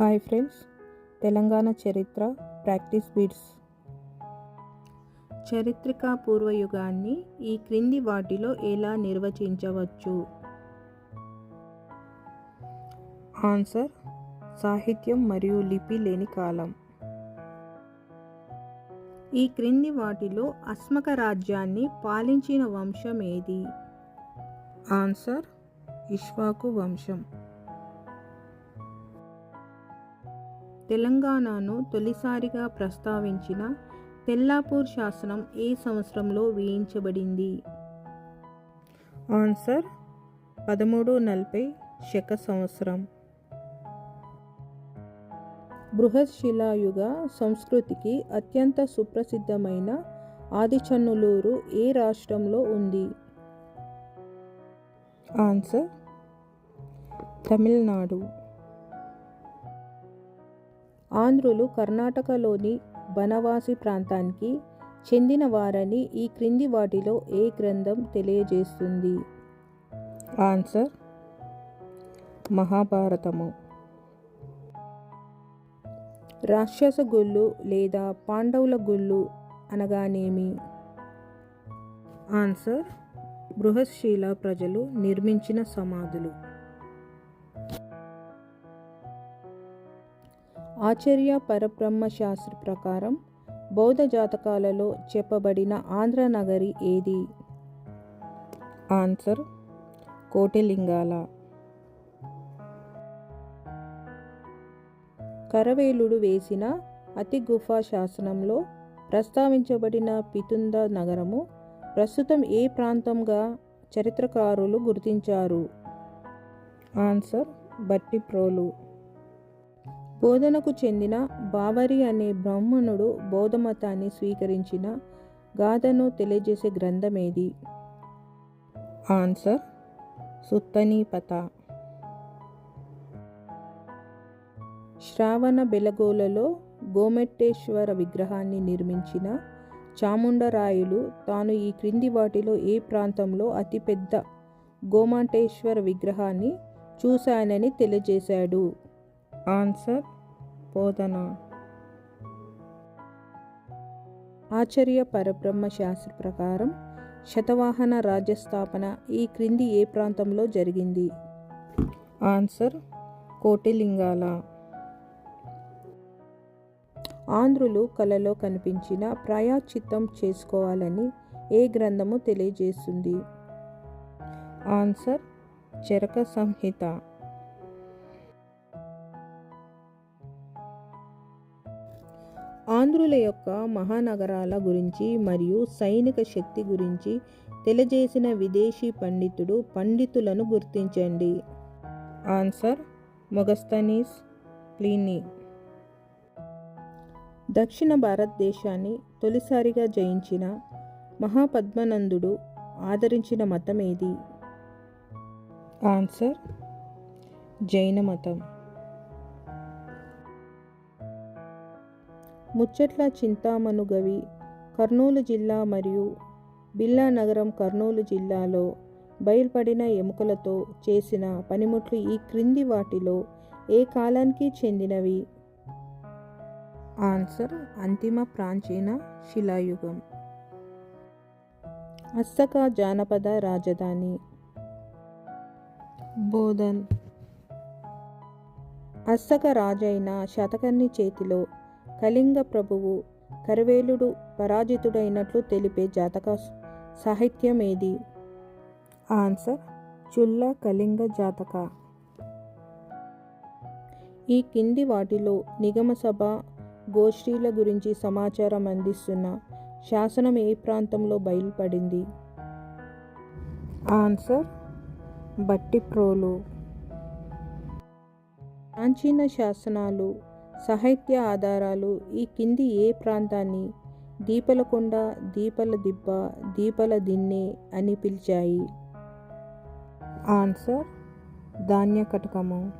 Hi friends. Telangana చరిత్ర practice bits. చరిత్రక పూర్వయుగాన్ని ఈ క్రింది వాటిలో ఎలా నిర్వచించవచ్చు? ఆన్సర్ సాహిత్యం మరియు లిపి లేని కాలం. ఈ క్రింది వాటిలో అస్మక రాజ్యాన్ని పాలించిన వంశం ఏది? ఆన్సర్ ఇష్వాకు వంశం. తెలంగాణను తొలిసారిగా ప్రస్తావించిన తెల్లాపూర్ శాసనం ఏ సంవత్సరంలో వేయించబడింది? ఆన్సర్ పదమూడు నలభై శక సంవత్సరం. బృహశిలాయుగ సంస్కృతికి అత్యంత సుప్రసిద్ధమైన ఆదిచన్నులూరు ఏ రాష్ట్రంలో ఉంది? ఆన్సర్ తమిళనాడు. ఆంధ్రులు కర్ణాటకలోని బనవాసి ప్రాంతానికి చెందిన వారని ఈ క్రింది వాటిలో ఏ గ్రంథం తెలియజేస్తుంది? ఆన్సర్ మహాభారతము. రాక్షస గుళ్ళు లేదా పాండవుల గుళ్ళు అనగానేమి? ఆన్సర్ బృహశీల ప్రజలు నిర్మించిన సమాధులు. ఆచార్య పరబ్రహ్మ శాస్త్ర ప్రకారం బౌద్ధ జాతకాలలో చెప్పబడిన ఆంధ్ర నగరి ఏది? ఆన్సర్ కోటిలింగాల. కరవేలుడు వేసిన అతి గుఫా శాసనంలో ప్రస్తావించబడిన పితుంద నగరము ప్రస్తుతం ఏ ప్రాంతంగా చరిత్రకారులు గుర్తించారు? ఆన్సర్ బట్టిప్రోలు. బోధనకు చెందిన బావరి అనే బ్రాహ్మణుడు బౌద్ధమతాన్ని స్వీకరించిన గాథను తెలియజేసే గ్రంథమేది? ఆన్సర్ సుత్తనీపత. శ్రావణ బెలగోలలో గోమెట్టేశ్వర విగ్రహాన్ని నిర్మించిన చాముండరాయులు తాను ఈ క్రింది వాటిలో ఏ ప్రాంతంలో అతిపెద్ద గోమాంటేశ్వర విగ్రహాన్ని చూశానని తెలియజేశాడు. ఆన్సర్ బోధన. ఆచార్య పరబ్రహ్మ శాస్త్ర ప్రకారం శతవాహన రాజ్యస్థాపన ఈ క్రింది ఏ ప్రాంతంలో జరిగింది? ఆన్సర్ కోటిలింగాల. ఆంధ్రులు కలలో కనిపించిన ప్రాయాచిత్తం చేసుకోవాలని ఏ గ్రంథము తెలియజేస్తుంది? ఆన్సర్ చరక సంహిత. ఆంధ్రుల యొక్క మహానగరాల గురించి మరియు సైనిక శక్తి గురించి తెలియజేసిన విదేశీ పండితుడు పండితులను గుర్తించండి. Answer Megasthenes Pliny. దక్షిణ భారతదేశాన్ని తొలిసారిగా జయించిన మహాపద్మనందుడు ఆదరించిన మతం ఏది? ఆన్సర్ జైన మతం. ముచ్చట్ల చింతామణుగవి కర్నూలు జిల్లా మరియు బిల్లా నగరం కర్నూలు జిల్లాలో బయల్పడిన ఎముకలతో చేసిన పనిముట్లు ఈ క్రింది వాటిలో ఏ కాలానికి చెందినవి? ఆన్సర్ అంతిమ ప్రాచీన శిలాయుగం. అస్సకా జానపద రాజధాని. బోధన్. అస్సక రాజైన శతకర్ణి చేతిలో కళింగ ప్రభువు కరవేలుడు పరాజితుడైనట్లు తెలిపే జాతక సాహిత్యం ఏది ఆన్సర్ చుల్ల కళింగ జాతక. ఈ కింది వాటిలో నిగమ సభ గోష్ఠీల గురించి సమాచారం అందిస్తున్న శాసనం ఏ ప్రాంతంలో బయలుపడింది? ఆన్సర్ బట్టిప్రోలు. ప్రాచీన శాసనాలు సాహిత్య ఆధారాలు ఈ కింది ఏ ప్రాంతాన్ని? దీపలకొండ దీపల దిబ్బ దీపల దిన్నె అని పిలిచాయి. ఆన్సర్ ధాన్య కటకము.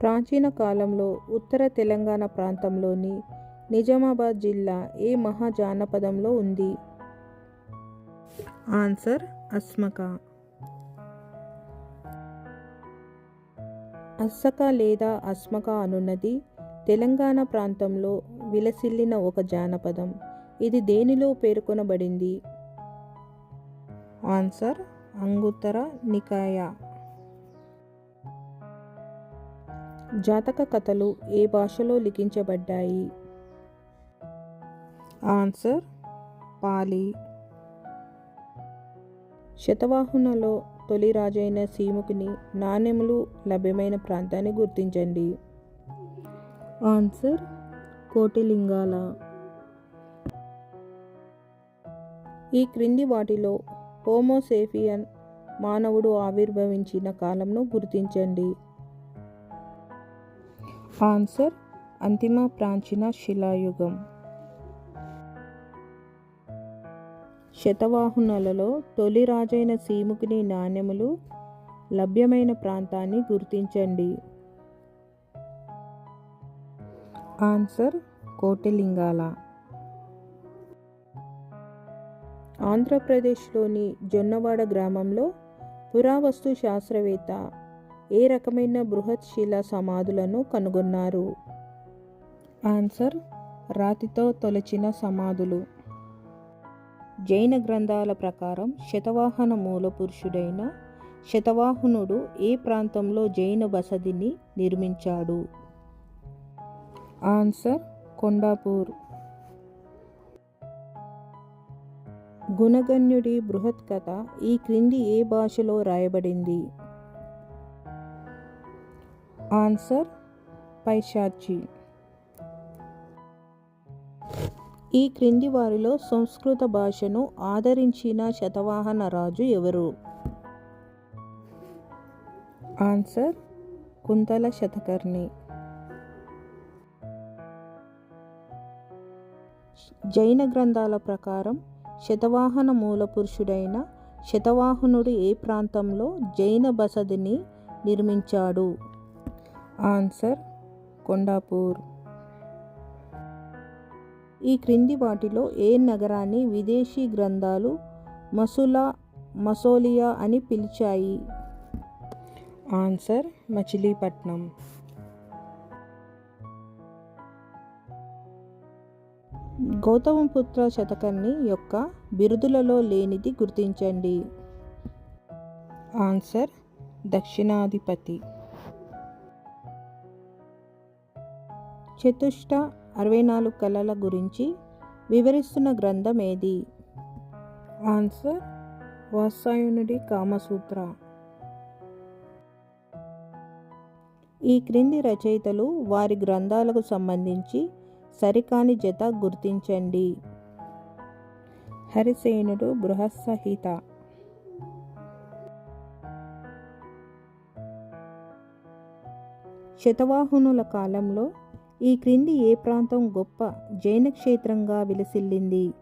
ప్రాచీన కాలంలో ఉత్తర తెలంగాణ ప్రాంతంలోని నిజామాబాద్ జిల్లా ఏ మహాజానపదంలో ఉంది? ఆన్సర్ అస్మక. అస్సక లేదా అస్మక అనున్నది తెలంగాణ ప్రాంతంలో విలసిల్లిన ఒక జానపదం. ఇది దేనిలో పేర్కొనబడింది? ఆన్సర్ అంగుత్తర నికాయ. జాతక కథలు ఏ భాషలో లిఖించబడ్డాయి? ఆన్సర్ పాలి. శతవాహునలో తొలి రాజైన సీముకుని నాణెములు లభ్యమైన ప్రాంతాన్ని గుర్తించండి. ఆన్సర్ కోటిలింగాల. ఈ క్రింది వాటిలో హోమోసేఫియన్ మానవుడు ఆవిర్భవించిన కాలంను గుర్తించండి. ఆన్సర్ అంతిమ ప్రాచీన శిలాయుగం. శతవాహనులలో తొలి రాజైన సీముకుని నాణ్యములు లభ్యమైన ప్రాంతాన్ని గుర్తించండి. ఆన్సర్ కోటిలింగాల. ఆంధ్రప్రదేశ్లోని జొన్నవాడ గ్రామంలో పురావస్తు శాస్త్రవేత్త ఏ రకమైన బృహత్ శిలా సమాధులను కనుగొన్నారు? ఆన్సర్ రాతితో తొలచిన సమాధులు. జైన గ్రంథాల ప్రకారం శతవాహన మూల పురుషుడైన శతవాహనుడు ఏ ప్రాంతంలో జైన బసదిని నిర్మించాడు? ఆన్సర్ కొండాపూర్. గుణగణ్యుడి బృహత్ కథ ఈ క్రింది ఏ భాషలో రాయబడింది? ఆన్సర్ పైశాచి. ఈ క్రింది వారిలో సంస్కృత భాషను ఆదరించిన శతవాహన రాజు ఎవరు? ఆన్సర్ కుంతల శతకర్ణి. జైన గ్రంథాల ప్రకారం శతవాహన మూల పురుషుడైన శతవాహనుడు ఏ ప్రాంతంలో జైన బసదిని నిర్మించాడు? ఆన్సర్ కొండాపూర్. ఈ క్రింది వాటిలో ఏ నగరాన్ని విదేశీ గ్రంథాలు మసులా మసోలియా అని పిలిచాయి? ఆన్సర్ మచిలీపట్నం. గౌతమపుత్ర శతకర్ణి యొక్క బిరుదులలో లేనిది గుర్తించండి. ఆన్సర్ దక్షిణాధిపతి. చతుష్ట అరవై నాలుగు కళల గురించి వివరిస్తున్న గ్రంథం ఏది? ఆన్సర్ వాత్సాయనుడి కామసూత్ర. ఈ క్రింది రచయితలు వారి గ్రంథాలకు సంబంధించి సరికాని జత గుర్తించండి. హరిసేనుడు బృహత్సహిత శతవాహనుల కాలంలో ఈ క్రింది ఏ ప్రాంతం గొప్ప? జైన క్షేత్రంగా విలసిల్లింది.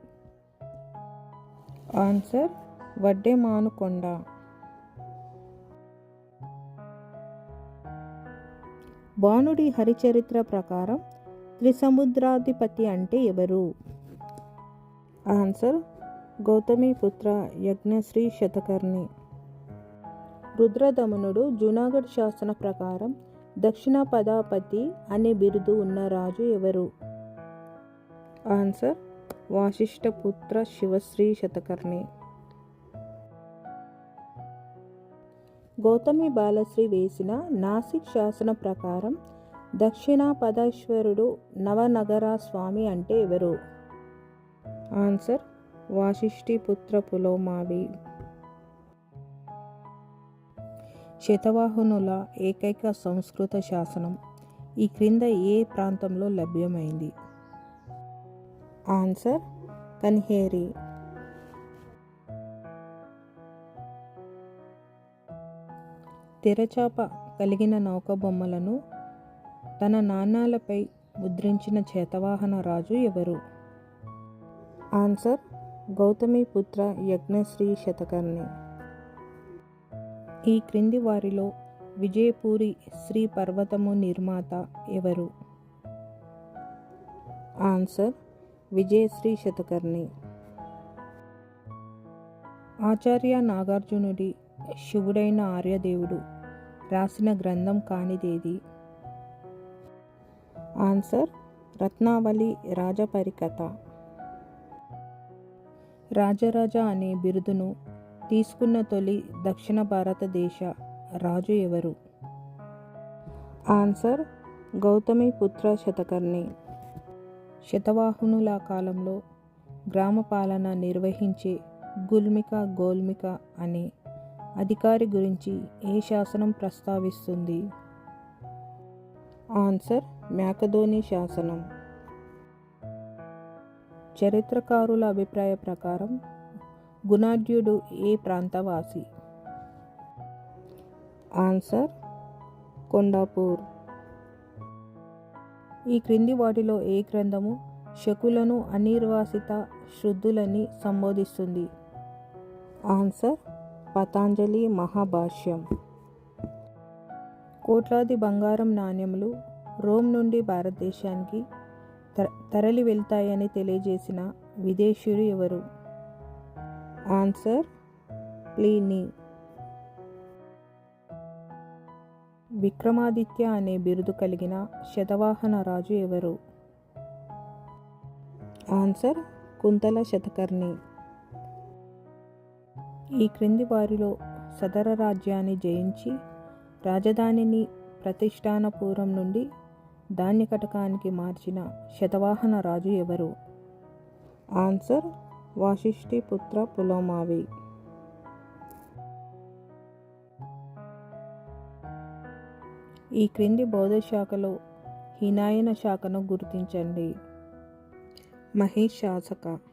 ఆన్సర్ వడ్డెమానుకొండ. బాణుడి హరిచరిత్ర ప్రకారం త్రిసముద్రాధిపతి అంటే ఎవరు? ఆన్సర్ గౌతమిపుత్ర యజ్ఞశ్రీ శతకర్ణి. రుద్రదమనుడు జూనాగఢ్ శాసన ప్రకారం దక్షిణ పదాపతి అనే బిరుదు ఉన్న రాజు ఎవరు? ఆన్సర్ వాసిష్ఠపుత్ర శివశ్రీ శతకర్ణి. గౌతమి బాలశ్రీ వేసిన నాసిక్ శాసన ప్రకారం దక్షిణ పదేశ్వరుడు నవనగర స్వామి అంటే ఎవరు? ఆన్సర్ వాసిష్ఠిపుత్ర పులోమావి. శతవాహనుల ఏకైక సంస్కృత శాసనం ఈ క్రింద ఏ ప్రాంతంలో లభ్యమైంది? ఆన్సర్ కన్హేరి. తెరచాప కలిగిన నౌక బొమ్మలను తన నాణాలపై ముద్రించిన చేతవాహన రాజు ఎవరు? ఆన్సర్ గౌతమిపుత్ర యజ్ఞశ్రీ శతకర్ణి. ఈ క్రింది వారిలో విజయపూరి శ్రీ పర్వతము నిర్మాత ఎవరు? ఆన్సర్ విజయశ్రీ శతకర్ణి. ఆచార్య నాగార్జునుడి శివుడైన ఆర్యదేవుడు రాసిన గ్రంథం కానిదేది? ఆన్సర్ రత్నావళి రాజపరికథ రాజరాజ అనే బిరుదును తీసుకున్న తొలి దక్షిణ భారతదేశ రాజు ఎవరు? ఆన్సర్ గౌతమి పుత్ర శతకర్ణి. శతవాహనుల కాలంలో గ్రామ పాలన నిర్వహించే గుల్మిక గోల్మిక అనే అధికారి గురించి ఏ శాసనం ప్రస్తావిస్తుంది? ఆన్సర్ మేకధోని శాసనం. చరిత్రకారుల అభిప్రాయ ప్రకారం గుణాఢ్యుడు ఏ ప్రాంతవాసి? ఆన్సర్ కొండాపూర్. ఈ క్రింది వాటిలో ఏ గ్రంథము శకులను అనిర్వాసిత శుద్ధులని సంబోధిస్తుంది? ఆన్సర్ పతాంజలి మహాభాష్యం. కోట్లాది బంగారం నాణ్యములు రోమ్ నుండి భారతదేశానికి త- తరలి వెళ్తాయని తెలియజేసిన విదేశీయుడు ఎవరు? Answer Pliny. విక్రమాదిత్య అనే బిరుదు కలిగిన శతవాహన రాజు ఎవరు? ఆన్సర్ కుంతల శతకర్ణి. ఈ క్రింది వారిలో సదర రాజ్యాన్ని జయించి రాజధానిని ప్రతిష్టానపురం నుండి ధాన్యకటకానికి మార్చిన శతవాహన రాజు ఎవరు? ఆన్సర్ వాశిష్ఠి పుత్ర పులోమావి. ఈ క్రింది బౌద్ధ శాఖలో హినాయన శాఖను గుర్తించండి. మహేష్ శాసక.